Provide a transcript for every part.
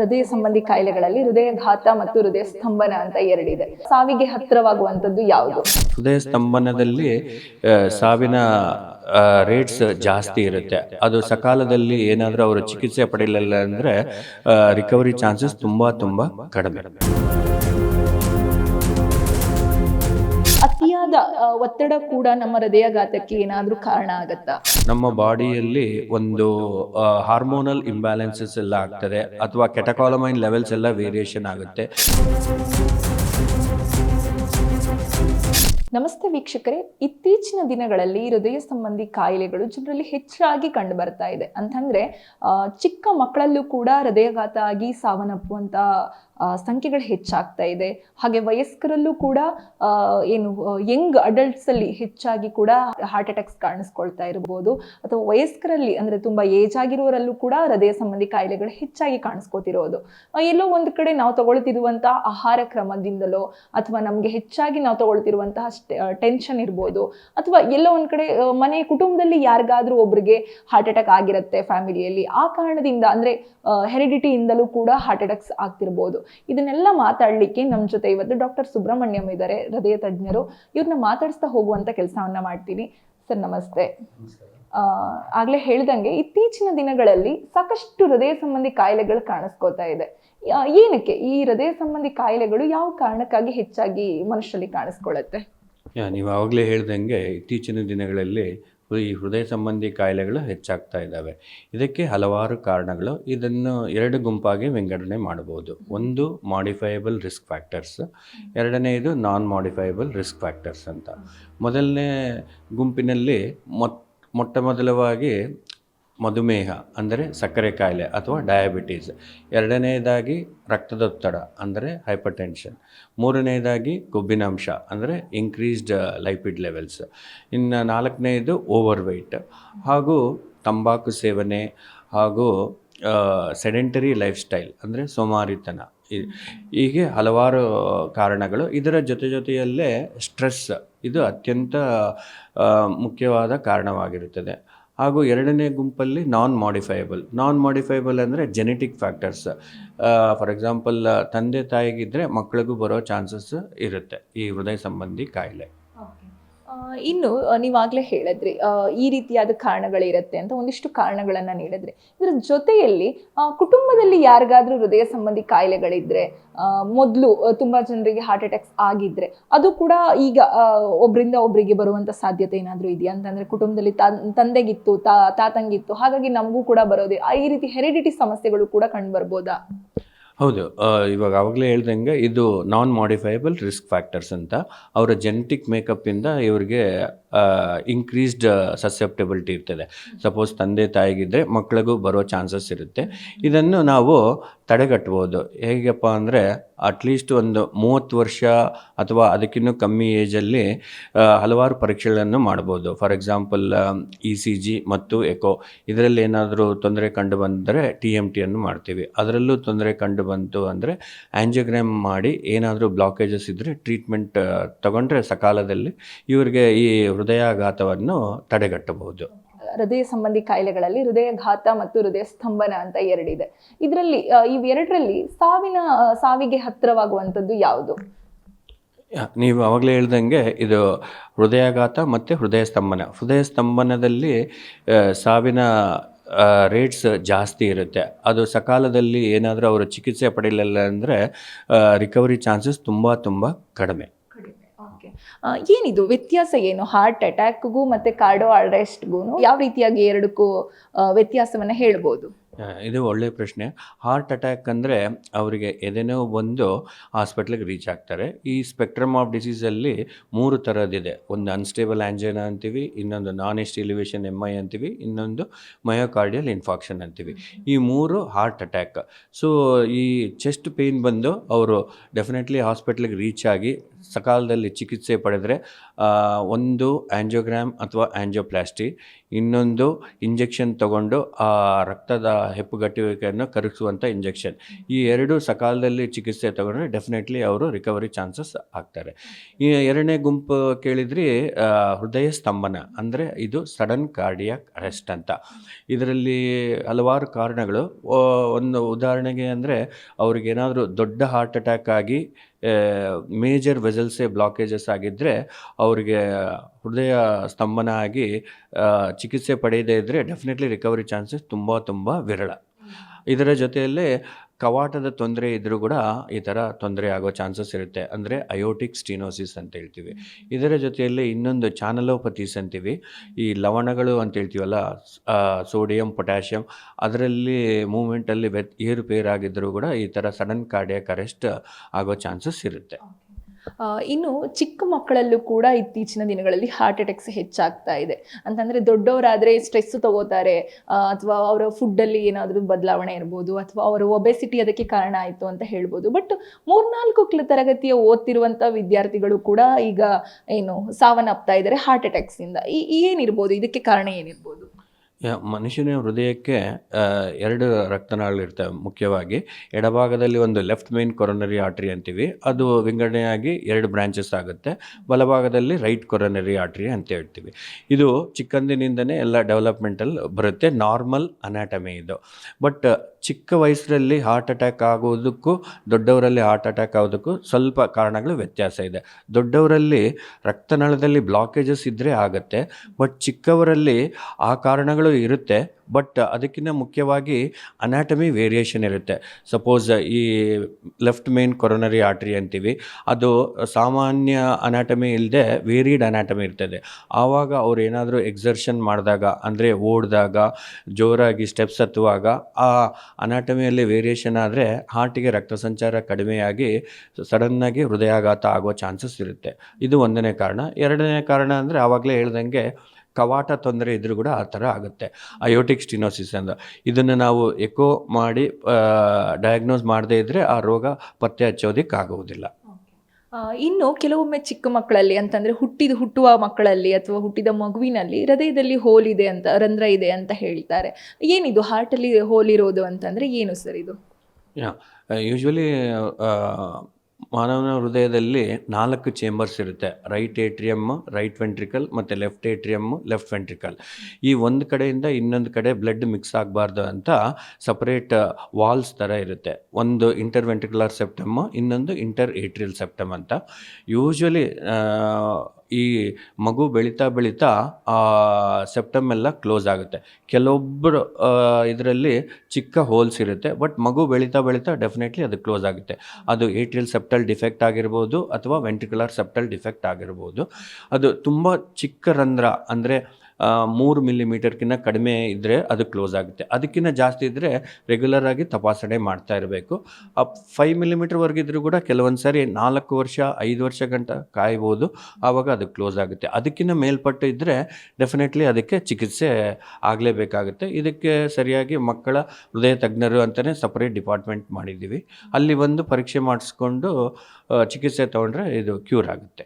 ಹೃದಯ ಸಂಬಂಧಿ ಕಾಯಿಲೆಗಳಲ್ಲಿ ಹೃದಯಘಾತ ಮತ್ತು ಹೃದಯ ಸ್ತಂಭನ ಅಂತ ಎರಡಿದೆ. ಸಾವಿಗೆ ಹತ್ತಿರವಾಗುವಂಥದ್ದು ಯಾವುದು? ಹೃದಯ ಸ್ತಂಭನದಲ್ಲಿ ಸಾವಿನ ರೇಟ್ಸ್ ಜಾಸ್ತಿ ಇರುತ್ತೆ. ಅದು ಸಕಾಲದಲ್ಲಿ ಏನಾದರೂ ಅವರು ಚಿಕಿತ್ಸೆ ಪಡೆಯಲಿಲ್ಲ ಅಂದರೆ ರಿಕವರಿ ಚಾನ್ಸಸ್ ತುಂಬ ತುಂಬ ಕಡಿಮೆ. ಅತಿಯಾದ ಒತ್ತಡ ಕೂಡ ನಮ್ಮ ಹೃದಯಘಾತಕ್ಕೆ ಏನಾದ್ರೂ ಕಾರಣ ಆಗತ್ತಾ? ನಮ್ಮ ಬಾಡಿಯಲ್ಲಿ ಒಂದು ಹಾರ್ಮೋನಲ್ ಇಂಬ್ಯಾಲೆನ್ಸಸ್ ಎಲ್ಲ ಆಗ್ತದೆ ಅಥವಾ ಕೆಟಕಾಲಮೈನ್ ಲೆವೆಲ್ಸ್ ಎಲ್ಲ ವೇರಿಯೇಷನ್ ಆಗುತ್ತೆ. ನಮಸ್ತೆ ವೀಕ್ಷಕರೇ. ಇತ್ತೀಚಿನ ದಿನಗಳಲ್ಲಿ ಹೃದಯ ಸಂಬಂಧಿ ಕಾಯಿಲೆಗಳು ಜನರಲ್ಲಿ ಹೆಚ್ಚಾಗಿ ಕಂಡು ಬರ್ತಾ ಇದೆ. ಅಂತಂದ್ರೆ ಚಿಕ್ಕ ಮಕ್ಕಳಲ್ಲೂ ಕೂಡ ಹೃದಯಘಾತ ಆಗಿ ಸಾವನ್ನಪ್ಪುವಂತ ಸಂಖ್ಯೆಗಳು ಹೆಚ್ಚಾಗ್ತಾ ಇದೆ. ಹಾಗೆ ವಯಸ್ಕರಲ್ಲೂ ಕೂಡ ಏನು, ಯಂಗ್ ಅಡಲ್ಟ್ಸ್ ಅಲ್ಲಿ ಹೆಚ್ಚಾಗಿ ಕೂಡ ಹಾರ್ಟ್ ಅಟ್ಯಾಕ್ಸ್ ಕಾಣಿಸ್ಕೊಳ್ತಾ ಇರಬಹುದು ಅಥವಾ ವಯಸ್ಕರಲ್ಲಿ, ಅಂದ್ರೆ ತುಂಬಾ ಏಜ್ ಆಗಿರೋರಲ್ಲೂ ಕೂಡ ಹೃದಯ ಸಂಬಂಧಿ ಕಾಯಿಲೆಗಳು ಹೆಚ್ಚಾಗಿ ಕಾಣಿಸ್ಕೋತಿರೋದು. ಎಲ್ಲೋ ಒಂದು ಕಡೆ ನಾವು ತಗೊಳ್ತಿರುವಂತಹ ಆಹಾರ ಕ್ರಮದಿಂದಲೋ, ಅಥವಾ ನಮಗೆ ಹೆಚ್ಚಾಗಿ ನಾವು ತಗೊಳ್ತಿರುವಂತಹ ಟೆನ್ಷನ್ ಇರ್ಬೋದು. ಅಥವಾ ಎಲ್ಲೋ ಒಂದ್ ಕಡೆ ಮನೆ ಕುಟುಂಬದಲ್ಲಿ ಯಾರಿಗಾದ್ರೂ ಒಬ್ರಿಗೆ ಹಾರ್ಟ್ ಅಟ್ಯಾಕ್ ಆಗಿರುತ್ತೆ ಫ್ಯಾಮಿಲಿಯಲ್ಲಿ ಆ ಕಾರಣದಿಂದ, ಅಂದ್ರೆ ಹೆರಿಡಿಟಿಯಿಂದಲೂ ಕೂಡ ಹಾರ್ಟ್ ಅಟ್ಯಾಕ್ಸ್ ಆಗ್ತಿರ್ಬೋದು. ಇದನ್ನೆಲ್ಲ ಮಾತಾಡ್ಲಿಕ್ಕೆ ನಮ್ಮ ಜೊತೆ ಇವತ್ತು ಡಾಕ್ಟರ್ ಸುಬ್ರಹ್ಮಣ್ಯಂ ಇದ್ದಾರೆ ಹೃದಯ ತಜ್ಞರು. ಇವ್ರನ್ನ ಮಾತಾಡಿಸ್ತಾ ಹೋಗುವಂತ ಕೆಲಸವನ್ನ ಮಾಡ್ತೀನಿ. ಸರ್ ನಮಸ್ತೆ. ಆ, ಆಗ್ಲೇ ಹೇಳ್ದಂಗೆ ಇತ್ತೀಚಿನ ದಿನಗಳಲ್ಲಿ ಸಾಕಷ್ಟು ಹೃದಯ ಸಂಬಂಧಿ ಕಾಯಿಲೆಗಳು ಕಾಣಿಸ್ಕೋತಾ ಇದೆ. ಏನಕ್ಕೆ ಈ ಹೃದಯ ಸಂಬಂಧಿ ಕಾಯಿಲೆಗಳು ಯಾವ ಕಾರಣಕ್ಕಾಗಿ ಹೆಚ್ಚಾಗಿ ಮನುಷ್ಯರಲ್ಲಿ ಕಾಣಿಸ್ಕೊಳ್ಳುತ್ತೆ ನೀವು ಆವಾಗಲೇ ಹೇಳ್ದಂಗೆ ಇತ್ತೀಚಿನ ದಿನಗಳಲ್ಲಿ ಈ ಹೃದಯ ಸಂಬಂಧಿ ಕಾಯಿಲೆಗಳು ಹೆಚ್ಚಾಗ್ತಾ ಇದ್ದಾವೆ. ಇದಕ್ಕೆ ಹಲವಾರು ಕಾರಣಗಳು. ಇದನ್ನು ಎರಡು ಗುಂಪಾಗಿ ವಿಂಗಡಣೆ ಮಾಡಬಹುದು. ಒಂದು ಮಾಡಿಫೈಯಬಲ್ ರಿಸ್ಕ್ ಫ್ಯಾಕ್ಟರ್ಸ್ ಎರಡನೆಯದು ನಾನ್ ಮಾಡಿಫೈಯಬಲ್ ರಿಸ್ಕ್ ಫ್ಯಾಕ್ಟರ್ಸ್ ಅಂತ. ಮೊದಲನೇ ಗುಂಪಿನಲ್ಲಿ ಮೊಟ್ ಮೊಟ್ಟ ಮೊದಲವಾಗಿ ಮಧುಮೇಹ, ಅಂದರೆ ಸಕ್ಕರೆ ಕಾಯಿಲೆ ಅಥವಾ ಡಯಾಬಿಟೀಸ್ ಎರಡನೆಯದಾಗಿ ರಕ್ತದೊತ್ತಡ ಅಂದರೆ ಹೈಪರ್ ಟೆನ್ಷನ್ ಮೂರನೆಯದಾಗಿ ಕೊಬ್ಬಿನಾಂಶ ಅಂದರೆ ಇನ್ಕ್ರೀಸ್ಡ್ ಲೈಪಿಡ್ ಲೆವೆಲ್ಸ್ ಇನ್ನು ನಾಲ್ಕನೇದು ಓವರ್ ವೆಯ್ಟ್ ಹಾಗೂ ತಂಬಾಕು ಸೇವನೆ ಹಾಗೂ ಸೆಡೆಂಟರಿ ಲೈಫ್ ಸ್ಟೈಲ್ ಅಂದರೆ ಸೋಮಾರಿತನ. ಹೀಗೆ ಹಲವಾರು ಕಾರಣಗಳು. ಇದರ ಜೊತೆ ಜೊತೆಯಲ್ಲೇ ಸ್ಟ್ರೆಸ್ ಇದು ಅತ್ಯಂತ ಮುಖ್ಯವಾದ ಕಾರಣವಾಗಿರುತ್ತದೆ. ಹಾಗೂ ಎರಡನೇ ಗುಂಪಲ್ಲಿ ನಾನ್ ಮಾಡಿಫೈಯಬಲ್ ನಾನ್ ಮಾಡಿಫೈಯಬಲ್ ಅಂದರೆ ಜೆನೆಟಿಕ್ ಫ್ಯಾಕ್ಟರ್ಸ್ ಫಾರ್ ಎಕ್ಸಾಂಪಲ್ ತಂದೆ ತಾಯಿಗಿದ್ದರೆ ಮಕ್ಕಳಿಗೂ ಬರೋ ಚಾನ್ಸಸ್ ಇರುತ್ತೆ ಈ ಹೃದಯ ಸಂಬಂಧಿ ಕಾಯಿಲೆ. ಇನ್ನು ನೀವಾಗಲೇ ಹೇಳಿದ್ರಿ ಈ ರೀತಿಯಾದ ಕಾರಣಗಳಿರುತ್ತೆ ಅಂತ ಒಂದಿಷ್ಟು ಕಾರಣಗಳನ್ನು ನೀಡಿದ್ರಿ. ಇದರ ಜೊತೆಯಲ್ಲಿ ಕುಟುಂಬದಲ್ಲಿ ಯಾರಿಗಾದರೂ ಹೃದಯ ಸಂಬಂಧಿ ಕಾಯಿಲೆಗಳಿದ್ರೆ ಮೊದಲು ತುಂಬಾ ಜನರಿಗೆ ಹಾರ್ಟ್ ಅಟ್ಯಾಕ್ಸ್ ಆಗಿದ್ರೆ, ಅದು ಕೂಡ ಈಗ ಒಬ್ಬರಿಂದ ಒಬ್ಬರಿಗೆ ಬರುವಂಥ ಸಾಧ್ಯತೆ ಏನಾದರೂ ಇದೆಯಾ? ಅಂತಂದ್ರೆ ಕುಟುಂಬದಲ್ಲಿ ತಂದೆಗಿತ್ತು ತಾತಂಗಿತ್ತು, ಹಾಗಾಗಿ ನಮಗೂ ಕೂಡ ಬರೋದೇ ಈ ರೀತಿ ಹೆರಿಡಿಟಿ ಸಮಸ್ಯೆಗಳು ಕೂಡ ಕಂಡು ಬರ್ಬೋದಾ? ಹೌದು. ಇವಾಗ ಆವಾಗಲೇ ಹೇಳ್ದಂಗೆ ಇದು ನಾನ್ ಮಾಡಿಫೈಯಬಲ್ ರಿಸ್ಕ್ ಫ್ಯಾಕ್ಟರ್ಸ್ ಅಂತ. ಅವರ ಜೆನೆಟಿಕ್ ಮೇಕಪ್ಪಿಂದ ಇವರಿಗೆ ಇನ್ಕ್ರೀಸ್ಡ್ ಸಸೆಪ್ಟಬಿಲಿಟಿ ಇರ್ತದೆ. ಸಪೋಸ್ ತಂದೆ ತಾಯಿಗಿದ್ದರೆ ಮಕ್ಕಳಿಗೂ ಬರೋ ಚಾನ್ಸಸ್ ಇರುತ್ತೆ. ಇದನ್ನು ನಾವು ತಡೆಗಟ್ಬೋದು. ಹೇಗಪ್ಪ ಅಂದರೆ ಅಟ್ಲೀಸ್ಟ್ ಒಂದು ಮೂವತ್ತು ವರ್ಷ ಅಥವಾ ಅದಕ್ಕಿಂತ ಕಮ್ಮಿ ಏಜಲ್ಲಿ ಹಲವಾರು ಪರೀಕ್ಷೆಗಳನ್ನು ಮಾಡ್ಬೋದು. For example E C G ಮತ್ತು ಎಕೋ ಇದರಲ್ಲಿ ಏನಾದರೂ ತೊಂದರೆ ಕಂಡು ಬಂದರೆ ಟಿ ಎಂ ಟಿಯನ್ನು ಮಾಡ್ತೀವಿ. ಅದರಲ್ಲೂ ತೊಂದರೆ ಕಂಡು ಬಂತು ಅಂದರೆ ಆ್ಯಂಜಿಯೋಗ್ರಾಮ್ ಮಾಡಿ ಏನಾದರೂ ಬ್ಲಾಕೇಜಸ್ ಇದ್ದರೆ ಟ್ರೀಟ್ಮೆಂಟ್ ತಗೊಂಡ್ರೆ ಸಕಾಲದಲ್ಲಿ ಇವರಿಗೆ ಈ ಹೃದಯಾಘಾತವನ್ನು ತಡೆಗಟ್ಟಬಹುದು. ಹೃದಯ ಸಂಬಂಧಿ ಕಾಯಿಲೆಗಳಲ್ಲಿ ಹೃದಯಘಾತ ಮತ್ತು ಹೃದಯ ಸ್ತಂಭನ ಅಂತ ಎರಡಿದೆ. ಇದರಲ್ಲಿ ಇವೆರಡರಲ್ಲಿ ಸಾವಿನ ಸಾವಿಗೆ ಹತ್ತಿರವಾಗುವಂಥದ್ದು ಯಾವುದು? ನೀವು ಆವಾಗಲೇ ಹೇಳ್ದಂಗೆ ಇದು ಹೃದಯಾಘಾತ ಮತ್ತು ಹೃದಯ ಸ್ತಂಭನ ಹೃದಯ ಸ್ತಂಭನದಲ್ಲಿ ಸಾವಿನ ರೇಟ್ಸ್ ಜಾಸ್ತಿ ಇರುತ್ತೆ. ಅದು ಸಕಾಲದಲ್ಲಿ ಏನಾದರೂ ಅವರು ಚಿಕಿತ್ಸೆ ಪಡೆಯಲಿಲ್ಲ ಅಂದರೆ ರಿಕವರಿ ಚಾನ್ಸಸ್ ತುಂಬ ತುಂಬ ಕಡಿಮೆ. ಏನಿದು? ವ್ಯತ್ಯಾಸ ಏನು? ಹಾರ್ಟ್ ಅಟ್ಯಾಕ್ಗೂ ಮತ್ತು ಕಾರ್ಡೋ ಅರೆಸ್ಟ್ಗೂ ಯಾವ ರೀತಿಯಾಗಿ ಎರಡಕ್ಕೂ ವ್ಯತ್ಯಾಸವನ್ನು ಹೇಳ್ಬೋದು? ಇದು ಒಳ್ಳೆಯ ಪ್ರಶ್ನೆ. ಹಾರ್ಟ್ ಅಟ್ಯಾಕ್ ಅಂದರೆ ಅವರಿಗೆ ಎದೆನೋ ಒಂದು ಹಾಸ್ಪಿಟ್ಲಿಗೆ ರೀಚ್ ಆಗ್ತಾರೆ. ಈ ಸ್ಪೆಕ್ಟ್ರಮ್ ಆಫ್ ಡಿಸೀಸಲ್ಲಿ ಮೂರು ಥರದ್ದಿದೆ ಒಂದು ಅನ್ಸ್ಟೇಬಲ್ ಆ್ಯಂಜನ ಅಂತೀವಿ, ಇನ್ನೊಂದು ನಾನ್ ಎಸ್ಟಿಲಿವೇಷನ್ ಎಂ ಐ ಅಂತೀವಿ, ಇನ್ನೊಂದು ಮಯೋಕಾರ್ಡಿಯಲ್ ಇನ್ಫಾಕ್ಷನ್ ಅಂತೀವಿ. ಈ ಮೂರು ಹಾರ್ಟ್ ಅಟ್ಯಾಕ್ ಸೊ ಈ ಚೆಸ್ಟ್ ಪೇಯ್ನ್ ಬಂದು ಅವರು ಡೆಫಿನೆಟ್ಲಿ ಹಾಸ್ಪಿಟ್ಲಿಗೆ ರೀಚ್ ಆಗಿ ಸಕಾಲದಲ್ಲಿ ಚಿಕಿತ್ಸೆ ಪಡೆದರೆ ಒಂದು ಆ್ಯಂಜಿಯೋಗ್ರಾಮ್ ಅಥವಾ ಆ್ಯಂಜಿಯೋಪ್ಲಾಸ್ಟಿ ಇನ್ನೊಂದು ಇಂಜೆಕ್ಷನ್ ತಗೊಂಡು ಆ ರಕ್ತದ ಹೆಪ್ಪುಗಟ್ಟುವಿಕೆಯನ್ನು ಕರಗಿಸುವಂಥ ಇಂಜೆಕ್ಷನ್. ಈ ಎರಡು ಸಕಾಲದಲ್ಲಿ ಚಿಕಿತ್ಸೆ ತಗೊಂಡ್ರೆ ಡೆಫಿನೆಟ್ಲಿ ಅವರು ರಿಕವರಿ ಚಾನ್ಸಸ್ ಆಗ್ತಾರೆ. ಈ ಎರಡನೇ ಗುಂಪು ಕೇಳಿದ್ರಿ ಹೃದಯ ಸ್ತಂಭನ, ಅಂದರೆ ಇದು ಸಡನ್ ಕಾರ್ಡಿಯಾಕ್ ಅರೆಸ್ಟ್ ಅಂತ. ಇದರಲ್ಲಿ ಹಲವಾರು ಕಾರಣಗಳು. ಒಂದು ಉದಾಹರಣೆಗೆ ಅಂದರೆ, ಅವ್ರಿಗೇನಾದರೂ ದೊಡ್ಡ ಹಾರ್ಟ್ ಅಟ್ಯಾಕ್ ಆಗಿ ಮೇಜರ್ ವೆಸಲ್ಸೇ ಬ್ಲಾಕೇಜಸ್ ಆಗಿದ್ದರೆ ಅವರಿಗೆ ಹೃದಯ ಸ್ತಂಭನ ಆಗಿ ಚಿಕಿತ್ಸೆ ಪಡೆಯದೇ ಇದ್ದರೆ ಡೆಫಿನೆಟ್ಲಿ ರಿಕವರಿ ಚಾನ್ಸಸ್ ತುಂಬ ತುಂಬ ವಿರಳ. ಇದರ ಜೊತೆಯಲ್ಲೇ ಕವಾಟದ ತೊಂದರೆ ಇದ್ದರೂ ಕೂಡ ಈ ಥರ ತೊಂದರೆ ಆಗೋ ಚಾನ್ಸಸ್ ಇರುತ್ತೆ. ಅಂದರೆ ಅಯೋಟಿಕ್ ಸ್ಟೀನೋಸಿಸ್ ಅಂತ ಹೇಳ್ತೀವಿ. ಇದರ ಜೊತೆಯಲ್ಲಿ ಇನ್ನೊಂದು ಚಾನಲೋಪತೀಸ್ ಅಂತೀವಿ. ಈ ಲವಣಗಳು ಅಂತ ಹೇಳ್ತೀವಲ್ಲ ಸೋಡಿಯಂ, ಪೊಟ್ಯಾಷಿಯಂ, ಅದರಲ್ಲಿ ಮೂಮೆಂಟಲ್ಲಿ ವ್ಯತ್ ಏರುಪೇರಾಗಿದ್ದರೂ ಕೂಡ ಈ ಥರ ಸಡನ್ ಕಾರ್ಡಿಯಾಕ್ ಅರೆಸ್ಟ್ ಆಗೋ ಚಾನ್ಸಸ್ ಇರುತ್ತೆ. ಇನ್ನು ಚಿಕ್ಕ ಮಕ್ಕಳಲ್ಲೂ ಕೂಡ ಇತ್ತೀಚಿನ ದಿನಗಳಲ್ಲಿ ಹಾರ್ಟ್ ಅಟ್ಯಾಕ್ಸ್ ಹೆಚ್ಚಾಗ್ತಾ ಇದೆ. ಅಂತಂದ್ರೆ ದೊಡ್ಡವರಾದರೆ ಸ್ಟ್ರೆಸ್ ತಗೋತಾರೆ ಅಥವಾ ಅವರ ಫುಡ್ಡಲ್ಲಿ ಏನಾದರೂ ಬದಲಾವಣೆ ಇರ್ಬೋದು, ಅಥವಾ ಅವರ ಒಬೆಸಿಟಿ ಅದಕ್ಕೆ ಕಾರಣ ಆಯಿತು ಅಂತ ಹೇಳ್ಬೋದು. ಬಟ್ ಮೂರ್ನಾಲ್ಕು ಕ್ಲ ತರಗತಿಯ ಓದ್ತಿರುವಂಥ ವಿದ್ಯಾರ್ಥಿಗಳು ಕೂಡ ಈಗ ಏನು ಸಾವನ್ನಪ್ತಾ ಇದ್ದಾರೆ ಹಾರ್ಟ್ ಅಟ್ಯಾಕ್ಸಿಂದ ಏನಿರ್ಬೋದು? ಇದಕ್ಕೆ ಕಾರಣ ಏನಿರ್ಬೋದು? ಮನುಷ್ಯನ ಹೃದಯಕ್ಕೆ ಎರಡು ರಕ್ತನಾಳಗಳಿರ್ತವೆ. ಮುಖ್ಯವಾಗಿ ಎಡಭಾಗದಲ್ಲಿ ಒಂದು ಲೆಫ್ಟ್ ಮೇನ್ ಕೊರೊನರಿ ಆರ್ಟ್ರಿ ಅಂತೀವಿ. ಅದು ವಿಂಗಡಣೆಯಾಗಿ ಎರಡು ಬ್ರಾಂಚಸ್ ಆಗುತ್ತೆ. ಬಲಭಾಗದಲ್ಲಿ ರೈಟ್ ಕೊರೊನರಿ ಆರ್ಟ್ರಿ ಅಂತ ಹೇಳ್ತೀವಿ. ಇದು ಚಿಕ್ಕಂದಿನಿಂದನೇ ಎಲ್ಲ ಡೆವಲಪ್ಮೆಂಟಲ್ಲಿ ಬರುತ್ತೆ. ನಾರ್ಮಲ್ ಅನಾಟಮಿ ಇದು. ಬಟ್ ಚಿಕ್ಕ ವಯಸ್ಸಲ್ಲಿ ಹಾರ್ಟ್ ಅಟ್ಯಾಕ್ ಆಗೋದಕ್ಕೂ ದೊಡ್ಡವರಲ್ಲಿ ಹಾರ್ಟ್ ಅಟ್ಯಾಕ್ ಆಗೋದಕ್ಕೂ ಸ್ವಲ್ಪ ಕಾರಣಗಳು ವ್ಯತ್ಯಾಸ ಇದೆ. ದೊಡ್ಡವರಲ್ಲಿ ರಕ್ತನಾಳದಲ್ಲಿ ಬ್ಲಾಕೇಜಸ್ ಇದ್ದರೆ ಆಗುತ್ತೆ ಬಟ್ ಚಿಕ್ಕವರಲ್ಲಿ ಆ ಕಾರಣಗಳು ಇರುತ್ತೆ. ಬಟ್ ಅದಕ್ಕಿಂತ ಮುಖ್ಯವಾಗಿ ಅನಾಟಮಿ ವೇರಿಯೇಷನ್ ಇರುತ್ತೆ. ಸಪೋಸ್ ಈ ಲೆಫ್ಟ್ ಮೇನ್ ಕೊರೋನರಿ ಆರ್ಟ್ರಿ ಅಂತೀವಿ, ಅದು ಸಾಮಾನ್ಯ ಅನಾಟಮಿ ಇಲ್ಲದೆ ವೇರಿಡ್ ಅನಾಟಮಿ ಇರ್ತದೆ. ಆವಾಗ ಅವ್ರು ಏನಾದರೂ ಎಕ್ಸರ್ಷನ್ ಮಾಡಿದಾಗ, ಅಂದರೆ ಓಡಿದಾಗ, ಜೋರಾಗಿ ಸ್ಟೆಪ್ಸ್ ಹತ್ತುವಾಗ, ಆ ಅನಾಟಮಿಯಲ್ಲಿ ವೇರಿಯೇಷನ್ ಆದರೆ ಹಾರ್ಟಿಗೆ ರಕ್ತ ಸಂಚಾರ ಕಡಿಮೆಯಾಗಿ ಸಡನ್ನಾಗಿ ಹೃದಯಾಘಾತ ಆಗೋ ಚಾನ್ಸಸ್ ಇರುತ್ತೆ. ಇದು ಒಂದನೇ ಕಾರಣ. ಎರಡನೇ ಕಾರಣ ಅಂದರೆ ಆವಾಗಲೇ ಹೇಳ್ದಂಗೆ ಕವಾಟ ತೊಂದರೆ ಇದ್ದರೂ ಕೂಡ ಆ ಥರ ಆಗುತ್ತೆ. ಅಯೋಟಿಕ್ ಸ್ಟಿನೋಸಿಸ್ ಅಂತ. ಇದನ್ನು ನಾವು ಎಕೋ ಮಾಡಿ ಡಯಾಗ್ನೋಸ್ ಮಾಡದೇ ಇದ್ದರೆ ಆ ರೋಗ ಪತ್ತೆ ಹಚ್ಚೋದಕ್ಕೆ ಆಗುವುದಿಲ್ಲ. ಇನ್ನು ಕೆಲವೊಮ್ಮೆ ಚಿಕ್ಕ ಮಕ್ಕಳಲ್ಲಿ ಅಂತಂದರೆ ಹುಟ್ಟಿದ ಹುಟ್ಟುವ ಮಕ್ಕಳಲ್ಲಿ ಅಥವಾ ಹುಟ್ಟಿದ ಮಗುವಿನಲ್ಲಿ ಹೃದಯದಲ್ಲಿ ಹೋಲ್ ಇದೆ ಅಂತ ರಂಧ್ರ ಇದೆ ಅಂತ ಹೇಳ್ತಾರೆ. ಏನಿದು? ಹಾರ್ಟಲ್ಲಿ ಹೋಲ್ ಇರೋದು ಅಂತಂದರೆ ಏನು ಸರ್ ಇದು? ಯೂಶ್ವಲಿ ಮಾನವನ ಹೃದಯದಲ್ಲಿ ನಾಲ್ಕು ಚೇಂಬರ್ಸ್ ಇರುತ್ತೆ. ರೈಟ್ ಏಟ್ರಿಯಮ್ ರೈಟ್ ವೆಂಟ್ರಿಕಲ್ ಮತ್ತು ಲೆಫ್ಟ್ ಏಟ್ರಿಯಮ್ ಲೆಫ್ಟ್ ವೆಂಟ್ರಿಕಲ್ ಈ ಒಂದು ಕಡೆಯಿಂದ ಇನ್ನೊಂದು ಕಡೆ ಬ್ಲಡ್ ಮಿಕ್ಸ್ ಆಗಬಾರ್ದು ಅಂತ ಸಪ್ರೇಟ್ ವಾಲ್ಸ್ ಥರ ಇರುತ್ತೆ. ಒಂದು ಇಂಟರ್ ವೆಂಟ್ರಿಕುಲರ್ ಸೆಪ್ಟಮ್ ಇನ್ನೊಂದು ಇಂಟರ್ ಏಟ್ರಿಯಲ್ ಸೆಪ್ಟಮ್ ಅಂತ ಯೂಶ್ವಲಿ ಈ ಮಗು ಬೆಳೀತಾ ಬೆಳೀತಾ ಸೆಪ್ಟಮ್ ಎಲ್ಲ ಕ್ಲೋಸ್ ಆಗುತ್ತೆ. ಕೆಲವೊಬ್ಬರು ಇದರಲ್ಲಿ ಚಿಕ್ಕ ಹೋಲ್ಸ್ ಇರುತ್ತೆ, ಬಟ್ ಮಗು ಬೆಳೀತಾ ಬೆಳೀತಾ ಡೆಫಿನೆಟ್ಲಿ ಅದು ಕ್ಲೋಸ್ ಆಗುತ್ತೆ. ಅದು ಏಟ್ರಿಯಲ್ ಸೆಪ್ಟಲ್ ಡಿಫೆಕ್ಟ್ ಆಗಿರ್ಬೋದು ಅಥವಾ ವೆಂಟ್ರಿಕ್ಯುಲರ್ ಸೆಪ್ಟಲ್ ಡಿಫೆಕ್ಟ್ ಆಗಿರ್ಬೋದು. ಅದು ತುಂಬ ಚಿಕ್ಕ ರಂಧ್ರ, ಅಂದರೆ ಮೂರು ಮಿಲಿಮೀಟರ್ಕಿಂತ ಕಡಿಮೆ ಇದ್ದರೆ ಅದು ಕ್ಲೋಸ್ ಆಗುತ್ತೆ. ಅದಕ್ಕಿಂತ ಜಾಸ್ತಿ ಇದ್ದರೆ ರೆಗ್ಯುಲರ್ ಆಗಿ ತಪಾಸಣೆ ಮಾಡ್ತಾ ಇರಬೇಕು. ಆ ಫೈವ್ ಮಿಲಿಮೀಟರ್ವರೆಗೆ ಇದ್ರೂ ಕೂಡ ಕೆಲವೊಂದು ಸಾರಿ ನಾಲ್ಕು ವರ್ಷ, ಐದು ವರ್ಷ ಗಂಟ ಕಾಯ್ಬೋದು. ಆವಾಗ ಅದು ಕ್ಲೋಸ್ ಆಗುತ್ತೆ. ಅದಕ್ಕಿಂತ ಮೇಲ್ಪಟ್ಟು ಇದ್ದರೆ ಡೆಫಿನೆಟ್ಲಿ ಅದಕ್ಕೆ ಚಿಕಿತ್ಸೆ ಆಗಲೇಬೇಕಾಗುತ್ತೆ. ಇದಕ್ಕೆ ಸರಿಯಾಗಿ ಮಕ್ಕಳ ಹೃದಯ ತಜ್ಞರು ಅಂತಲೇ ಸಪ್ರೇಟ್ ಡಿಪಾರ್ಟ್ಮೆಂಟ್ ಮಾಡಿದ್ದೀವಿ. ಅಲ್ಲಿ ಬಂದು ಪರೀಕ್ಷೆ ಮಾಡಿಸ್ಕೊಂಡು ಚಿಕಿತ್ಸೆ ತೊಗೊಂಡ್ರೆ ಇದು ಕ್ಯೂರ್ ಆಗುತ್ತೆ.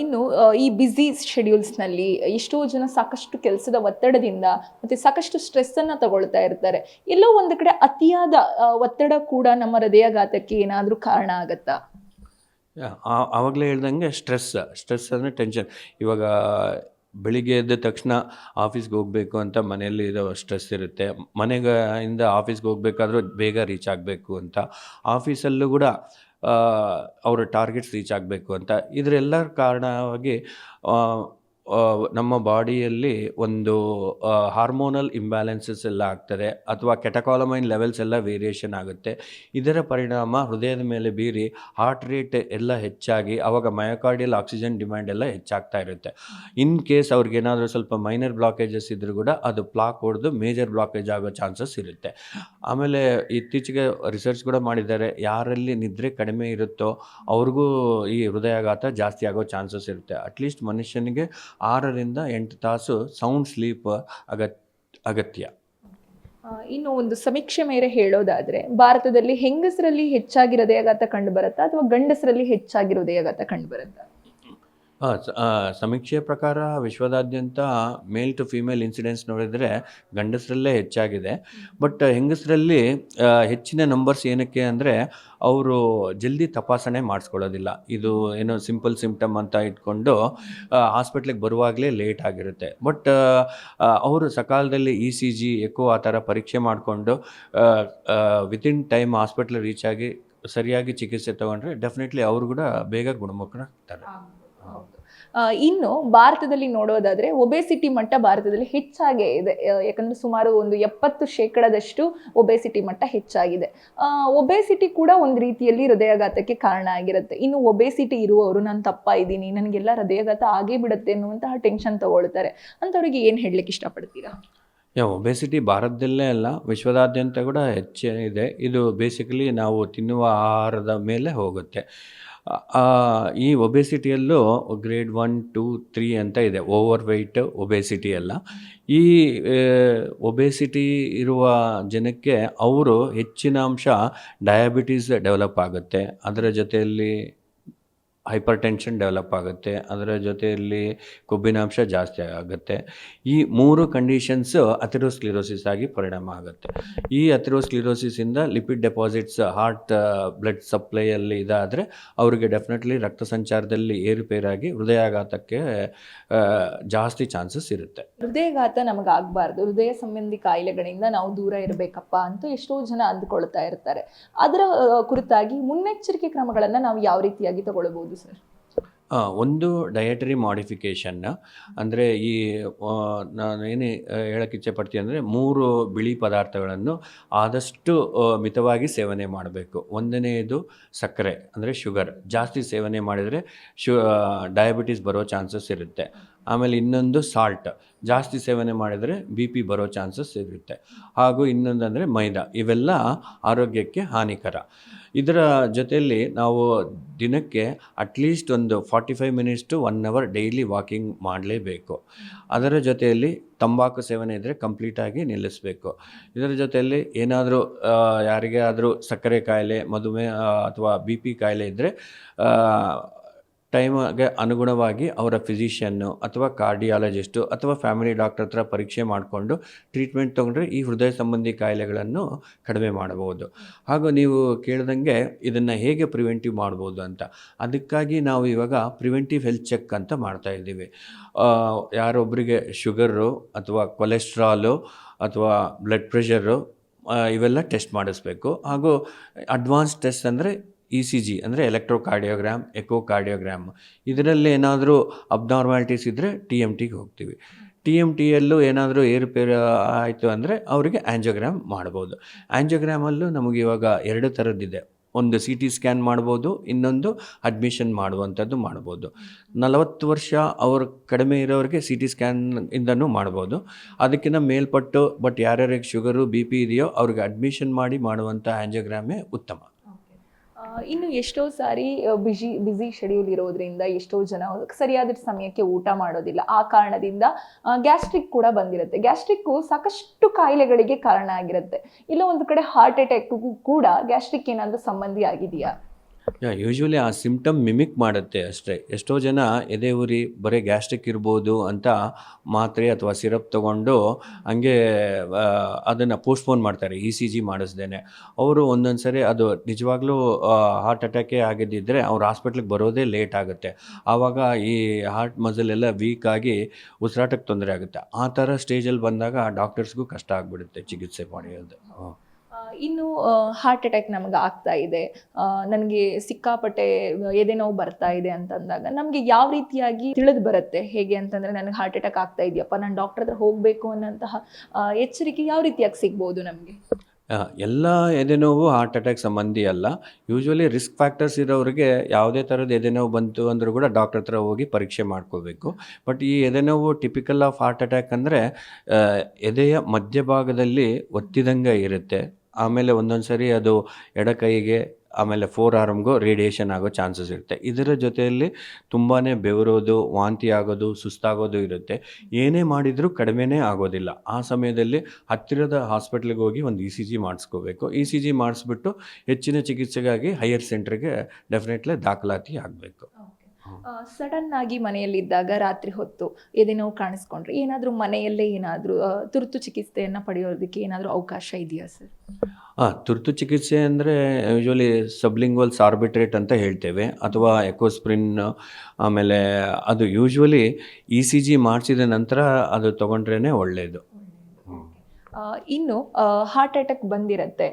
ಇನ್ನು ಈ ಬ್ಯುಸಿ ಶೆಡ್ಯೂಲ್ಸ್ನಲ್ಲಿ ಎಷ್ಟೋ ಜನ ಸಾಕಷ್ಟು ಕೆಲಸದ ಒತ್ತಡದಿಂದ ಮತ್ತೆ ಸಾಕಷ್ಟು ಸ್ಟ್ರೆಸ್ ಅನ್ನ ತಗೊಳ್ತಾ ಇರ್ತಾರೆ. ಎಲ್ಲೋ ಒಂದು ಕಡೆ ಅತಿಯಾದ ಒತ್ತಡ ಕೂಡ ನಮ್ಮ ಹೃದಯಾಘಾತಕ್ಕೆ ಏನಾದರೂ ಕಾರಣ ಆಗತ್ತಾ? ಆವಾಗಲೇ ಹೇಳ್ದಂಗೆ ಸ್ಟ್ರೆಸ್ ಸ್ಟ್ರೆಸ್ ಅಂದರೆ ಟೆನ್ಷನ್ ಇವಾಗ ಬೆಳಿಗ್ಗೆ ಎದ್ದ ತಕ್ಷಣ ಆಫೀಸ್ಗೆ ಹೋಗಬೇಕು ಅಂತ ಮನೆಯಲ್ಲಿ ಇರೋ ಸ್ಟ್ರೆಸ್ ಇರುತ್ತೆ. ಮನೆಗೆ ಇಂದ ಆಫೀಸ್ಗೆ ಹೋಗ್ಬೇಕಾದ್ರೂ ಬೇಗ ರೀಚ್ ಆಗಬೇಕು ಅಂತ. ಆಫೀಸಲ್ಲೂ ಕೂಡ ಅವರ ಟಾರ್ಗೆಟ್ಸ್ ರೀಚ್ ಆಗಬೇಕು ಅಂತ. ಇದರೆಲ್ಲ ಕಾರಣವಾಗಿ ನಮ್ಮ ಬಾಡಿಯಲ್ಲಿ ಒಂದು ಹಾರ್ಮೋನಲ್ ಇಂಬ್ಯಾಲೆನ್ಸಸ್ ಎಲ್ಲ ಆಗ್ತದೆ ಅಥವಾ ಕೆಟಕಾಲಮೈನ್ ಲೆವೆಲ್ಸ್ ಎಲ್ಲ ವೇರಿಯೇಷನ್ ಆಗುತ್ತೆ. ಇದರ ಪರಿಣಾಮ ಹೃದಯದ ಮೇಲೆ ಬೀರಿ ಹಾರ್ಟ್ ರೇಟ್ ಎಲ್ಲ ಹೆಚ್ಚಾಗಿ ಆವಾಗ ಮಯೋಕಾರ್ಡಿಯಲ್ ಆಕ್ಸಿಜನ್ ಡಿಮ್ಯಾಂಡ್ ಎಲ್ಲ ಹೆಚ್ಚಾಗ್ತಾ ಇರುತ್ತೆ. ಇನ್ ಕೇಸ್ ಅವ್ರಿಗೇನಾದರೂ ಸ್ವಲ್ಪ ಮೈನರ್ ಬ್ಲಾಕೇಜಸ್ ಇದ್ದರೂ ಕೂಡ ಅದು ಪ್ಲಾಕ್ ಹೊಡೆದು ಮೇಜರ್ ಬ್ಲಾಕೇಜ್ ಆಗೋ ಚಾನ್ಸಸ್ ಇರುತ್ತೆ. ಆಮೇಲೆ ಇತ್ತೀಚೆಗೆ ರಿಸರ್ಚ್ ಕೂಡ ಮಾಡಿದ್ದಾರೆ, ಯಾರಲ್ಲಿ ನಿದ್ರೆ ಕಡಿಮೆ ಇರುತ್ತೋ ಅವ್ರಿಗೂ ಈ ಹೃದಯಾಘಾತ ಜಾಸ್ತಿ ಆಗೋ ಚಾನ್ಸಸ್ ಇರುತ್ತೆ. ಅಟ್ಲೀಸ್ಟ್ ಮನುಷ್ಯನಿಗೆ ಆರರಿಂದ ಎಂಟು ತಾಸು ಸೌಂಡ್ ಸ್ಲೀಪ್ ಅಗತ್, ಅಗತ್ಯ. ಇನ್ನು ಒಂದು ಸಮೀಕ್ಷೆ ಮೇರೆ ಹೇಳೋದಾದ್ರೆ, ಭಾರತದಲ್ಲಿ ಹೆಂಗಸರಲ್ಲಿ ಹೆಚ್ಚಾಗಿರೋದೇ ಆಘಾತ ಕಂಡು ಬರುತ್ತಾ ಅಥವಾ ಗಂಡಸರಲ್ಲಿ ಹೆಚ್ಚಾಗಿರೋದೇ ಆಘಾತ ಕಂಡು ಬರುತ್ತಾ ಸಮೀಕ್ಷೆಯ ಪ್ರಕಾರ ವಿಶ್ವದಾದ್ಯಂತ ಮೇಲ್ ಟು ಫೀಮೇಲ್ ಇನ್ಸಿಡೆನ್ಸ್ ನೋಡಿದರೆ ಗಂಡಸರಲ್ಲೇ ಹೆಚ್ಚಾಗಿದೆ. ಬಟ್ ಹೆಂಗಸರಲ್ಲಿ ಹೆಚ್ಚಿನ ನಂಬರ್ಸ್ ಏನಕ್ಕೆ ಅಂದರೆ ಅವರು ಜಲ್ದಿ ತಪಾಸಣೆ ಮಾಡಿಸ್ಕೊಳ್ಳೋದಿಲ್ಲ. ಇದು ಏನೋ ಸಿಂಪಲ್ ಸಿಂಪ್ಟಮ್ ಅಂತ ಇಟ್ಕೊಂಡು ಹಾಸ್ಪಿಟ್ಲಿಗೆ ಬರುವಾಗಲೇ ಲೇಟ್ ಆಗಿರುತ್ತೆ. ಬಟ್ ಅವರು ಸಕಾಲದಲ್ಲಿ ಇ ಸಿ ಜಿ ಎಕೋ ಆ ಥರ ಪರೀಕ್ಷೆ ಮಾಡಿಕೊಂಡು ವಿತಿನ್ ಟೈಮ್ ಹಾಸ್ಪಿಟ್ಲ್ ರೀಚ್ ಆಗಿ ಸರಿಯಾಗಿ ಚಿಕಿತ್ಸೆ ತೊಗೊಂಡ್ರೆ ಡೆಫಿನೆಟ್ಲಿ ಅವರು ಕೂಡ ಬೇಗ ಗುಣಮುಖರಾಗ್ತಾರೆ. ಇನ್ನು ಭಾರತದಲ್ಲಿ ನೋಡೋದಾದ್ರೆ ಒಬೆಸಿಟಿ ಮಟ್ಟ ಭಾರತದಲ್ಲಿ ಹೆಚ್ಚಾಗೇ ಇದೆ. ಯಾಕಂದ್ರೆ ಸುಮಾರು ಒಂದು ಎಪ್ಪತ್ತು ಶೇಕಡದಷ್ಟು ಒಬೆಸಿಟಿ ಮಟ್ಟ ಹೆಚ್ಚಾಗಿದೆ. ಒಬೆಸಿಟಿ ಕೂಡ ಒಂದು ರೀತಿಯಲ್ಲಿ ಹೃದಯಾಘಾತಕ್ಕೆ ಕಾರಣ ಆಗಿರುತ್ತೆ. ಇನ್ನು ಒಬೆಸಿಟಿ ಇರುವವರು, ನಾನು ತಪ್ಪ ಇದ್ದೀನಿ ನನಗೆಲ್ಲ ಹೃದಯಾಘಾತ ಆಗೇ ಬಿಡುತ್ತೆ ಅನ್ನುವಂತಹ ಟೆನ್ಷನ್ ತಗೊಳ್ತಾರೆ. ಅಂಥವ್ರಿಗೆ ಏನು ಹೇಳಲಿಕ್ಕೆ ಇಷ್ಟಪಡ್ತೀರಾ? ಒಬೆಸಿಟಿ ಭಾರತದಲ್ಲೇ ಅಲ್ಲ, ವಿಶ್ವದಾದ್ಯಂತ ಕೂಡ ಹೆಚ್ಚಿದೆ ಇದು. ಬೇಸಿಕಲಿ ನಾವು ತಿನ್ನುವ ಆಹಾರದ ಮೇಲೆ ಹೋಗುತ್ತೆ. ಈ ಒಬೆಸಿಟಿಯಲ್ಲೂ ಗ್ರೇಡ್ ಒನ್ ಟೂ ತ್ರೀ ಅಂತ ಇದೆ. ಓವರ್ ವೆಯ್ಟ್ ಒಬೆಸಿಟಿ ಎಲ್ಲ. ಈ ಒಬೆಸಿಟಿ ಇರುವ ಜನಕ್ಕೆ ಅವರು ಹೆಚ್ಚಿನ ಅಂಶ ಡಯಾಬಿಟೀಸ್ ಡೆವಲಪ್ ಆಗುತ್ತೆ. ಅದರ ಜೊತೆಯಲ್ಲಿ ಹೈಪರ್ ಟೆನ್ಷನ್ ಡೆವಲಪ್ ಆಗುತ್ತೆ. ಅದರ ಜೊತೆಯಲ್ಲಿ ಕೊಬ್ಬಿನಾಂಶ ಜಾಸ್ತಿ ಆಗುತ್ತೆ. ಈ ಮೂರು ಕಂಡೀಷನ್ಸ್ ಅಥಿರೋಸ್ಕ್ಲಿರೋಸಿಸ್ ಆಗಿ ಪರಿಣಾಮ ಆಗುತ್ತೆ. ಈ ಅಥೆರೋಸ್ಕ್ಲಿರೋಸಿಸಿಂದ ಲಿಪಿಡ್ ಡೆಪಾಸಿಟ್ಸ್, ಹಾರ್ಟ್, ಬ್ಲಡ್ ಸಪ್ಲೈಯಲ್ಲಿ ಇದಾದರೆ ಅವರಿಗೆ ಡೆಫಿನೆಟ್ಲಿ ರಕ್ತ ಸಂಚಾರದಲ್ಲಿ ಏರುಪೇರಾಗಿ ಹೃದಯಾಘಾತಕ್ಕೆ ಜಾಸ್ತಿ ಚಾನ್ಸಸ್ ಇರುತ್ತೆ. ಹೃದಯಾಘಾತ ನಮಗೆ ಆಗಬಾರ್ದು. ಹೃದಯ ಸಂಬಂಧಿ ಕಾಯಿಲೆಗಳಿಂದ ನಾವು ದೂರ ಇರಬೇಕಪ್ಪ ಅಂತ ಎಷ್ಟೋ ಜನ ಅಂದ್ಕೊಳ್ತಾ ಇರ್ತಾರೆ. ಅದರ ಕುರಿತಾಗಿ ಮುನ್ನೆಚ್ಚರಿಕೆ ಕ್ರಮಗಳನ್ನು ನಾವು ಯಾವ ರೀತಿಯಾಗಿ ತಗೊಳ್ಬಹುದು? ಸರ್? ಒಂದು ಡಯಟರಿ ಮಾಡಿಫಿಕೇಷನ್ ಅಂದರೆ ಈ ನಾನು ಏನು ಹೇಳಕ್ಕೆ ಇಚ್ಛೆ ಪಡ್ತೀನಿ ಅಂದರೆ ಮೂರು ಬಿಳಿ ಪದಾರ್ಥಗಳನ್ನು ಆದಷ್ಟು ಮಿತವಾಗಿ ಸೇವನೆ ಮಾಡಬೇಕು. ಒಂದನೆಯದು ಸಕ್ಕರೆ, ಅಂದರೆ ಶುಗರ್. ಜಾಸ್ತಿ ಸೇವನೆ ಮಾಡಿದರೆ ಶು ಡಯಾಬಿಟೀಸ್ ಬರೋ ಚಾನ್ಸಸ್ ಇರುತ್ತೆ. ಆಮೇಲೆ ಇನ್ನೊಂದು ಸಾಲ್ಟ್. ಜಾಸ್ತಿ ಸೇವನೆ ಮಾಡಿದರೆ ಬಿ ಪಿ ಬರೋ ಚಾನ್ಸಸ್ ಇರುತ್ತೆ. ಹಾಗೂ ಇನ್ನೊಂದು ಅಂದರೆ ಮೈದಾ. ಇವೆಲ್ಲ ಆರೋಗ್ಯಕ್ಕೆ ಹಾನಿಕರ. ಇದರ ಜೊತೆಯಲ್ಲಿ ನಾವು ದಿನಕ್ಕೆ ಅಟ್ಲೀಸ್ಟ್ ಒಂದು forty five minutes to one hour daily walking ಮಾಡಲೇಬೇಕು. ಅದರ ಜೊತೆಯಲ್ಲಿ ತಂಬಾಕು ಸೇವನೆ ಇದ್ದರೆ ಕಂಪ್ಲೀಟಾಗಿ ನಿಲ್ಲಿಸಬೇಕು. ಇದರ ಜೊತೆಯಲ್ಲಿ ಏನಾದರೂ ಯಾರಿಗೆ ಆದರೂ ಸಕ್ಕರೆ ಕಾಯಿಲೆ, ಮಧುಮೇಹ, ಅಥವಾ ಬಿ ಪಿ ಕಾಯಿಲೆ ಇದ್ದರೆ ಟೈಮ್ಗೆ ಅನುಗುಣವಾಗಿ ಅವರ ಫಿಸಿಷಿಯನ್ನು ಅಥವಾ ಕಾರ್ಡಿಯಾಲಜಿಸ್ಟು ಅಥವಾ ಫ್ಯಾಮಿಲಿ ಡಾಕ್ಟರ್ ಹತ್ರ ಪರೀಕ್ಷೆ ಮಾಡಿಕೊಂಡು ಟ್ರೀಟ್ಮೆಂಟ್ ತೊಗೊಂಡ್ರೆ ಈ ಹೃದಯ ಸಂಬಂಧಿ ಕಾಯಿಲೆಗಳನ್ನು ಕಡಿಮೆ ಮಾಡಬಹುದು. ಹಾಗೂ ನೀವು ಕೇಳಿದಂಗೆ ಇದನ್ನು ಹೇಗೆ ಪ್ರಿವೆಂಟಿವ್ ಮಾಡ್ಬೋದು ಅಂತ. ಅದಕ್ಕಾಗಿ ನಾವು ಇವಾಗ ಪ್ರಿವೆಂಟಿವ್ ಹೆಲ್ತ್ ಚೆಕ್ ಅಂತ ಮಾಡ್ತಾ ಇದ್ದೀವಿ. ಯಾರೊಬ್ಬರಿಗೆ ಶುಗರು ಅಥವಾ ಕೊಲೆಸ್ಟ್ರಾಲು ಅಥವಾ ಬ್ಲಡ್ ಪ್ರೆಷರು ಇವೆಲ್ಲ ಟೆಸ್ಟ್ ಮಾಡಿಸ್ಬೇಕು. ಹಾಗೂ ಅಡ್ವಾನ್ಸ್ ಟೆಸ್ಟ್ ಅಂದರೆ ಇ ಸಿ ಜಿ ಅಂದರೆ ಎಲೆಕ್ಟ್ರೋಕಾರ್ಡಿಯೋಗ್ರಾಮ್ ಎಕೋ ಕಾರ್ಡಿಯೋಗ್ರಾಮ್ ಇದರಲ್ಲಿ ಏನಾದರೂ ಅಬ್ನಾರ್ಮಾಲಿಟೀಸ್ ಇದ್ದರೆ ಟಿ ಎಂ ಟಿಗೆ ಹೋಗ್ತೀವಿ. ಟಿ ಎಂ ಟಿಯಲ್ಲೂ ಏನಾದರೂ ಏರುಪೇರು ಆಯಿತು ಅಂದರೆ ಅವರಿಗೆ ಆ್ಯಂಜೋಗ್ರಾಮ್ ಮಾಡ್ಬೋದು. ಆ್ಯಂಜೋಗ್ರಾಮಲ್ಲೂ ನಮಗೆ ಇವಾಗ ಎರಡು ಥರದ್ದಿದೆ. ಒಂದು ಸಿ ಟಿ ಸ್ಕ್ಯಾನ್ ಮಾಡ್ಬೋದು, ಇನ್ನೊಂದು ಅಡ್ಮಿಷನ್ ಮಾಡುವಂಥದ್ದು ಮಾಡ್ಬೋದು. ನಲವತ್ತು ವರ್ಷ ಅವರು ಕಡಿಮೆ ಇರೋರಿಗೆ ಸಿ ಟಿ ಸ್ಕ್ಯಾನ್ ಇಂದನೂ ಮಾಡ್ಬೋದು. ಅದಕ್ಕಿಂತ ಮೇಲ್ಪಟ್ಟು, ಬಟ್ ಯಾರ್ಯಾರಿಗೆ ಶುಗರು, ಬಿ ಪಿ ಇದೆಯೋ ಅವ್ರಿಗೆ ಅಡ್ಮಿಷನ್ ಮಾಡಿ ಮಾಡುವಂಥ ಆ್ಯಂಜೋಗ್ರಾಮೇ ಉತ್ತಮ. ಇನ್ನು ಎಷ್ಟೋ ಸಾರಿ ಬಿಜಿ ಬ್ಯುಸಿ ಶೆಡ್ಯೂಲ್ ಇರೋದ್ರಿಂದ ಎಷ್ಟೋ ಜನ ಸರಿಯಾದ ಸಮಯಕ್ಕೆ ಊಟ ಮಾಡೋದಿಲ್ಲ. ಆ ಕಾರಣದಿಂದ ಗ್ಯಾಸ್ಟ್ರಿಕ್ ಕೂಡ ಬಂದಿರುತ್ತೆ. ಗ್ಯಾಸ್ಟ್ರಿಕ್ಕು ಸಾಕಷ್ಟು ಕಾಯಿಲೆಗಳಿಗೆ ಕಾರಣ ಆಗಿರುತ್ತೆ. ಇಲ್ಲ ಒಂದು ಕಡೆ ಹಾರ್ಟ್ ಅಟ್ಯಾಕ್ಗೂ ಕೂಡ ಗ್ಯಾಸ್ಟ್ರಿಕ್ ಏನಾದರೂ ಸಂಬಂಧಿ ಆಗಿದೆಯಾ? ಯೂಶ್ವಲಿ ಆ ಸಿಮ್ಟಮ್ ಮಿಮಿಕ್ ಮಾಡುತ್ತೆ ಅಷ್ಟೇ. ಎಷ್ಟೋ ಜನ ಎದೆ ಉರಿ, ಬರೀ ಗ್ಯಾಸ್ಟ್ರಿಕ್ ಇರ್ಬೋದು ಅಂತ ಮಾತ್ರೆ ಅಥವಾ ಸಿರಪ್ ತೊಗೊಂಡು ಹಂಗೆ ಅದನ್ನು ಪೋಸ್ಟ್ಪೋನ್ ಮಾಡ್ತಾರೆ ಇ ಸಿ ಜಿ ಮಾಡಿಸ್ದೇನೆ. ಅವರು ಒಂದೊಂದು ಸರಿ ಅದು ನಿಜವಾಗ್ಲೂ ಹಾರ್ಟ್ ಅಟ್ಯಾಕೇ ಆಗಿದ್ದಿದ್ದರೆ ಅವ್ರು ಹಾಸ್ಪಿಟ್ಲಿಗೆ ಬರೋದೇ ಲೇಟ್ ಆಗುತ್ತೆ. ಆವಾಗ ಈ ಹಾರ್ಟ್ ಮಸಲ್ ಎಲ್ಲ ವೀಕ್ ಆಗಿ ಉಸಿರಾಟಕ್ಕೆ ತೊಂದರೆ ಆಗುತ್ತೆ. ಆ ಥರ ಸ್ಟೇಜಲ್ಲಿ ಬಂದಾಗ ಡಾಕ್ಟರ್ಸ್ಗೂ ಕಷ್ಟ ಆಗಿಬಿಡುತ್ತೆ ಚಿಕಿತ್ಸೆ ಪಡೆಯೋದು. ಇನ್ನು ಹಾರ್ಟ್ ಅಟ್ಯಾಕ್ ನಮ್ಗೆ ಆಗ್ತಾ ಇದೆ. ನನಗೆ ಸಿಕ್ಕಾಪಟ್ಟೆ ಎದೆ ನೋವು ಬರ್ತಾ ಇದೆ ಅಂತಂದಾಗ ನಮಗೆ ಯಾವ ರೀತಿಯಾಗಿ ತಿಳಿದು ಬರುತ್ತೆ? ಹೇಗೆ ಅಂತಂದರೆ ನನಗೆ ಹಾರ್ಟ್ ಅಟ್ಯಾಕ್ ಆಗ್ತಾ ಇದೆಯಪ್ಪ, ನಾನು ಡಾಕ್ಟರ್ ಹತ್ರ ಹೋಗಬೇಕು ಅನ್ನೋಂತಹ ಎಚ್ಚರಿಕೆ ಯಾವ ರೀತಿಯಾಗಿ ಸಿಗ್ಬೋದು ನಮಗೆ? ಎಲ್ಲ ಎದೆನೋವು ಹಾರ್ಟ್ ಅಟ್ಯಾಕ್ ಸಂಬಂಧಿ ಅಲ್ಲ. ಯೂಶ್ವಲಿ ರಿಸ್ಕ್ ಫ್ಯಾಕ್ಟರ್ಸ್ ಇರೋರಿಗೆ ಯಾವುದೇ ಥರದ ಎದೆನೋವು ಬಂತು ಅಂದರೂ ಕೂಡ ಡಾಕ್ಟರ್ ಹತ್ರ ಹೋಗಿ ಪರೀಕ್ಷೆ ಮಾಡ್ಕೋಬೇಕು. ಬಟ್ ಈ ಎದೆನೋವು ಟಿಪಿಕಲ್ ಆಫ್ ಹಾರ್ಟ್ ಅಟ್ಯಾಕ್ ಅಂದರೆ ಎದೆಯ ಮಧ್ಯಭಾಗದಲ್ಲಿ ಒತ್ತಿದಂಗೆ ಇರುತ್ತೆ. ಆಮೇಲೆ ಒಂದೊಂದು ಸರಿ ಅದು ಎಡ ಕೈಗೆ ಆಮೇಲೆ ಫೋರ್ ಆರ್ಮ್ಗೂ ರೇಡಿಯೇಷನ್ ಆಗೋ ಚಾನ್ಸಸ್ ಇರುತ್ತೆ. ಇದರ ಜೊತೆಯಲ್ಲಿ ತುಂಬಾ ಬೆವರೋದು ವಾಂತಿ ಆಗೋದು ಸುಸ್ತಾಗೋದು ಇರುತ್ತೆ. ಏನೇ ಮಾಡಿದರೂ ಕಡಿಮೆನೇ ಆಗೋದಿಲ್ಲ. ಆ ಸಮಯದಲ್ಲಿ ಹತ್ತಿರದ ಹಾಸ್ಪಿಟ್ಲಿಗೆ ಹೋಗಿ ಒಂದು ಇ ಸಿ ಜಿ ಮಾಡಿಸ್ಕೋಬೇಕು. ಇ ಸಿ ಜಿ ಮಾಡಿಸ್ಬಿಟ್ಟು ಹೆಚ್ಚಿನ ಚಿಕಿತ್ಸೆಗಾಗಿ ಹೈಯರ್ ಸೆಂಟ್ರಿಗೆ ಡೆಫಿನೆಟ್ಲಿ ದಾಖಲಾತಿ ಆಗಬೇಕು. ಸಡನ್ ಆಗಿ ಮನೆಯಲ್ಲಿದ್ದಾಗ ರಾತ್ರಿ ಹೊತ್ತು ಎದೆನೋವು ಕಾಣಿಸ್ಕೊಂಡ್ರೆ ಏನಾದರೂ ಮನೆಯಲ್ಲೇ ಏನಾದರೂ ತುರ್ತು ಚಿಕಿತ್ಸೆಯನ್ನು ಪಡೆಯೋದಕ್ಕೆ ಏನಾದರೂ ಅವಕಾಶ ಇದೆಯಾ ಸರ್? ಹಾಂ ತುರ್ತು ಚಿಕಿತ್ಸೆ ಅಂದರೆ ಯೂಶ್ವಲಿ ಸಬ್ಲಿಂಗ್ವಲ್ಸ್ ಆರ್ಬಿಟ್ರೇಟ್ ಅಂತ ಹೇಳ್ತೇವೆ ಅಥವಾ ಎಕೋಸ್ಪ್ರಿನ್ ಆಮೇಲೆ ಅದು ಯೂಶ್ವಲಿ ಇ ಸಿ ಜಿ ಮಾಡಿಸಿದ ನಂತರ ಅದು ತೊಗೊಂಡ್ರೇ ಒಳ್ಳೆಯದು ಇನ್ನು ಹಾರ್ಟ್ ಅಟ್ಯಾಕ್ ಬಂದಿರತ್ತೆ.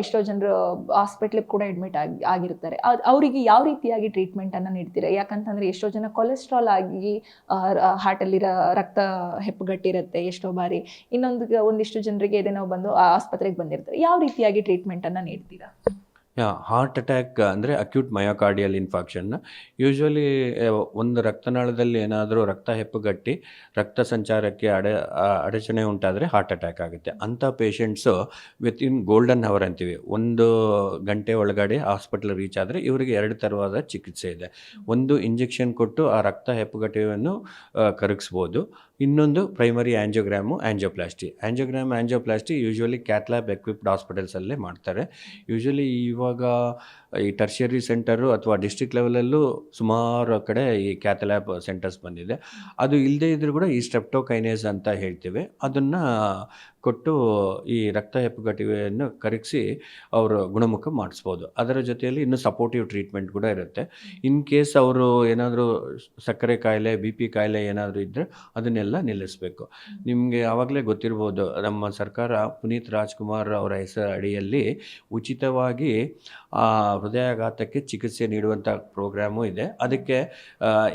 ಎಷ್ಟೋ ಜನರು ಹಾಸ್ಪಿಟ್ಲಿಗೆ ಕೂಡ ಅಡ್ಮಿಟ್ ಆಗಿ, ಆಗಿರ್ತಾರೆ. ಅವರಿಗೆ ಯಾವ ರೀತಿಯಾಗಿ ಟ್ರೀಟ್ಮೆಂಟನ್ನು ನೀಡ್ತೀರಾ? ಯಾಕಂತಂದರೆ ಎಷ್ಟೋ ಜನ ಕೊಲೆಸ್ಟ್ರಾಲ್ ಆಗಿ ಹಾರ್ಟಲ್ಲಿ ರಕ್ತ ಹೆಪ್ಪುಗಟ್ಟಿರುತ್ತೆ ಎಷ್ಟೋ ಬಾರಿ. ಇನ್ನೊಂದು, ಒಂದಿಷ್ಟು ಜನರಿಗೆ ಏನೇನೋ ಬಂದು ಆಸ್ಪತ್ರೆಗೆ ಬಂದಿರ್ತಾರೆ. ಯಾವ ರೀತಿಯಾಗಿ ಟ್ರೀಟ್ಮೆಂಟನ್ನು ನೀಡ್ತೀರಾ? ಹಾರ್ಟ್ ಅಟ್ಯಾಕ್ ಅಂದರೆ ಅಕ್ಯೂಟ್ ಮಯೋಕಾರ್ಡಿಯಲ್ ಇನ್ಫಾಕ್ಷನ್ನ ಯೂಶ್ವಲಿ ಒಂದು ರಕ್ತನಾಳದಲ್ಲಿ ಏನಾದರೂ ರಕ್ತ ಹೆಪ್ಪುಗಟ್ಟಿ, ರಕ್ತ ಸಂಚಾರಕ್ಕೆ ಅಡೆ ಅಡಚಣೆ ಉಂಟಾದರೆ ಹಾರ್ಟ್ ಅಟ್ಯಾಕ್ ಆಗುತ್ತೆ. ಅಂಥ patients within golden hour ಅಂತೀವಿ. ಒಂದು ಗಂಟೆ ಒಳಗಡೆ ಹಾಸ್ಪಿಟ್ಲ್ ರೀಚ್ ಆದರೆ ಇವರಿಗೆ ಎರಡು ಥರವಾದ ಚಿಕಿತ್ಸೆ ಇದೆ. ಒಂದು ಇಂಜೆಕ್ಷನ್ ಕೊಟ್ಟು ಆ ರಕ್ತ ಹೆಪ್ಪುಗಟ್ಟೆಯನ್ನು ಕರಗಿಸ್ಬೋದು. ಇನ್ನೊಂದು primary angiogram angioplasty angiogram angioplasty usually cath lab equipped ಹಾಸ್ಪಿಟಲ್ಸಲ್ಲೇ ಮಾಡ್ತಾರೆ. ಯೂಶ್ವಲಿ ಇವಾಗ ಈ ಟರ್ಷಿಯರಿ ಸೆಂಟರು ಅಥವಾ ಡಿಸ್ಟ್ರಿಕ್ಟ್ ಲೆವೆಲಲ್ಲೂ ಸುಮಾರು ಕಡೆ ಈ ಕ್ಯಾಥಲ್ಯಾಬ್ ಸೆಂಟರ್ಸ್ ಬಂದಿದೆ. ಅದು ಇಲ್ಲದೇ ಇದ್ರೂ ಕೂಡ ಈ ಸ್ಟೆಪ್ಟೋಕೈನೇಸ್ ಅಂತ ಹೇಳ್ತೀವಿ. ಅದನ್ನು ಕೊಟ್ಟು ಈ ರಕ್ತ ಹೆಪ್ಪುಗಟ್ಟುವಿಯನ್ನು ಕರಗಿಸಿ ಅವರು ಗುಣಮುಖ ಮಾಡಿಸ್ಬೋದು. ಅದರ ಜೊತೆಯಲ್ಲಿ ಇನ್ನೂ ಸಪೋರ್ಟಿವ್ ಟ್ರೀಟ್ಮೆಂಟ್ ಕೂಡ ಇರುತ್ತೆ. ಇನ್ ಕೇಸ್ ಅವರು ಏನಾದರೂ ಸಕ್ಕರೆ ಕಾಯಿಲೆ, ಬಿ ಪಿ ಕಾಯಿಲೆ ಏನಾದರೂ ಇದ್ದರೆ ಅದನ್ನೆಲ್ಲ ನಿಲ್ಲಿಸಬೇಕು. ನಿಮಗೆ ಆವಾಗಲೇ ಗೊತ್ತಿರ್ಬೋದು, ನಮ್ಮ ಸರ್ಕಾರ ಪುನೀತ್ ರಾಜ್ಕುಮಾರ್ ಅವರ ಹೆಸರು ಅಡಿಯಲ್ಲಿ ಉಚಿತವಾಗಿ ಹೃದಯಾಘಾತಕ್ಕೆ ಚಿಕಿತ್ಸೆ ನೀಡುವಂಥ ಪ್ರೋಗ್ರಾಮು ಇದೆ. ಅದಕ್ಕೆ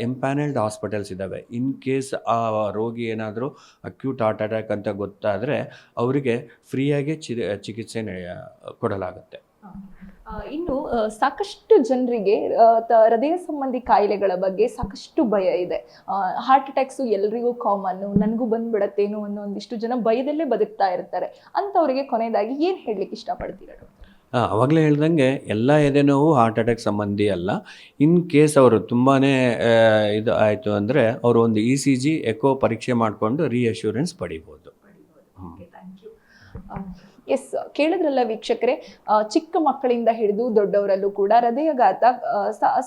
ಎಂಪ್ಯಾನೆಲ್ಡ್ ಹಾಸ್ಪಿಟಲ್ಸ್ ಇದ್ದಾವೆ ಇನ್ ಕೇಸ್ ಆ ರೋಗಿ ಏನಾದರೂ ಅಕ್ಯೂಟ್ ಹಾರ್ಟ್ ಅಟ್ಯಾಕ್ ಅಂತ ಗೊತ್ತಾದರೆ ಅವರಿಗೆ ಫ್ರೀಯಾಗಿ ಚಿ ಚಿಕಿತ್ಸೆ ಕೊಡಲಾಗುತ್ತೆ. ಇನ್ನು ಸಾಕಷ್ಟು ಜನರಿಗೆ ಹೃದಯ ಸಂಬಂಧಿ ಕಾಯಿಲೆಗಳ ಬಗ್ಗೆ ಸಾಕಷ್ಟು ಭಯ ಇದೆ. ಹಾರ್ಟ್ ಅಟ್ಯಾಕ್ಸು ಎಲ್ರಿಗೂ ಕಾಮನ್ನು ನನಗೂ ಬಂದ್ಬಿಡತ್ತೇನೋ ಅನ್ನೋ ಒಂದಿಷ್ಟು ಜನ ಭಯದಲ್ಲೇ ಬದುಕ್ತಾ ಇರ್ತಾರೆ. ಅಂಥವ್ರಿಗೆ ಕೊನೆಯದಾಗಿ ಏನು ಹೇಳಲಿಕ್ಕೆ ಇಷ್ಟಪಡ್ತೀರಾ, ಡಾಕ್ಟರ್? ಆವಾಗಲೇ ಹೇಳ್ದಂಗೆ ಎಲ್ಲ ಎದೆನೋವು ಹಾರ್ಟ್ ಅಟ್ಯಾಕ್ ಸಂಬಂಧಿ ಅಲ್ಲ. ಇನ್ ಕೇಸ್ ಅವರು ತುಂಬಾ ಇದು ಆಯಿತು ಅಂದರೆ ಅವರು ಒಂದು ಇ ಸಿ ಜಿ ಎಕೋ ಪರೀಕ್ಷೆ ಮಾಡಿಕೊಂಡು ರೀಅಶ್ಯೂರೆನ್ಸ್ ಪಡಿಬೋದು. ಎಸ್ ಕೇಳಿದ್ರಲ್ಲ ವೀಕ್ಷಕರೇ ಚಿಕ್ಕ ಮಕ್ಕಳಿಂದ ಹಿಡಿದು ದೊಡ್ಡವರಲ್ಲೂ ಕೂಡ ಹೃದಯಘಾತ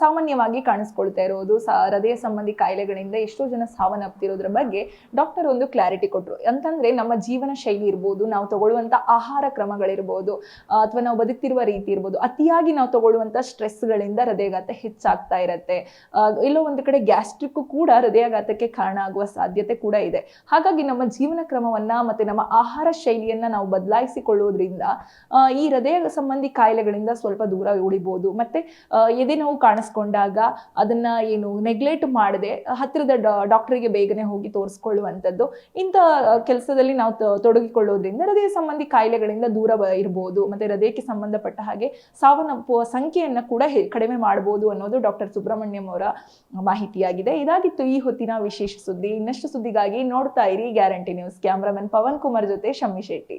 ಸಾಮಾನ್ಯವಾಗಿ ಕಾಣಿಸ್ಕೊಳ್ತಾ ಇರೋದು ಹೃದಯ ಸಂಬಂಧಿ ಕಾಯಿಲೆಗಳಿಂದ ಎಷ್ಟೋ ಜನ ಸಾವನ್ನಪ್ತಿರೋದ್ರ ಬಗ್ಗೆ ಡಾಕ್ಟರ್ ಒಂದು ಕ್ಲಾರಿಟಿ ಕೊಟ್ಟರು ಅಂತಂದ್ರೆ ನಮ್ಮ ಜೀವನ ಶೈಲಿ ಇರ್ಬೋದು, ನಾವು ತಗೊಳ್ಳುವಂಥ ಆಹಾರ ಕ್ರಮಗಳಿರ್ಬೋದು ಅಥವಾ ನಾವು ಬದುಕ್ತಿರುವ ರೀತಿ ಇರ್ಬೋದು, ಅತಿಯಾಗಿ ನಾವು ತಗೊಳ್ಳುವಂಥ ಸ್ಟ್ರೆಸ್ಗಳಿಂದ ಹೃದಯಘಾತ ಹೆಚ್ಚಾಗ್ತಾ ಇರತ್ತೆ. ಎಲ್ಲೋ ಒಂದು ಕಡೆ ಗ್ಯಾಸ್ಟ್ರಿಕ್ ಕೂಡ ಹೃದಯಾಘಾತಕ್ಕೆ ಕಾರಣ ಆಗುವ ಸಾಧ್ಯತೆ ಕೂಡ ಇದೆ. ಹಾಗಾಗಿ ನಮ್ಮ ಜೀವನ ಕ್ರಮವನ್ನ ಮತ್ತೆ ನಮ್ಮ ಆಹಾರ ಶೈಲಿಯನ್ನ ನಾವು ಬದಲಾಯಿಸಿಕೊಳ್ಳೋದ್ರಿಂದ ಈ ಹೃದಯ ಸಂಬಂಧಿ ಕಾಯಿಲೆಗಳಿಂದ ಸ್ವಲ್ಪ ದೂರ ಉಳಿಬೋದು. ಮತ್ತೆ ಎದೆ ನೋವು ಕಾಣಿಸ್ಕೊಂಡಾಗ ಅದನ್ನ ಏನು ನೆಗ್ಲೆಕ್ಟ್ ಮಾಡದೆ ಹತ್ತಿರದ ಡಾಕ್ಟರ್ಗೆ ಬೇಗನೆ ಹೋಗಿ ತೋರಿಸ್ಕೊಳ್ಳುವಂಥದ್ದು, ಇಂಥ ಕೆಲಸದಲ್ಲಿ ನಾವು ತೊಡಗಿಕೊಳ್ಳೋದ್ರಿಂದ ಹೃದಯ ಸಂಬಂಧಿ ಕಾಯಿಲೆಗಳಿಂದ ದೂರ ಇರ್ಬೋದು. ಮತ್ತೆ ಹೃದಯಕ್ಕೆ ಸಂಬಂಧಪಟ್ಟ ಹಾಗೆ ಸಾವನ್ನಪ್ಪುವ ಸಂಖ್ಯೆಯನ್ನು ಕೂಡ ಕಡಿಮೆ ಮಾಡಬಹುದು ಅನ್ನೋದು ಡಾಕ್ಟರ್ ಸುಬ್ರಹ್ಮಣ್ಯಂ ಅವರ ಮಾಹಿತಿಯಾಗಿದೆ. ಇದಾಗಿತ್ತು ಈ ಹೊತ್ತಿನ ವಿಶೇಷ ಸುದ್ದಿ. ಇನ್ನಷ್ಟು ಸುದ್ದಿಗಾಗಿ ನೋಡ್ತಾ ಇರಿ guarantee news. Cameraman Pavan Kumar ಜೊತೆ ಶಮ್ಮಿ ಶೆಟ್ಟಿ.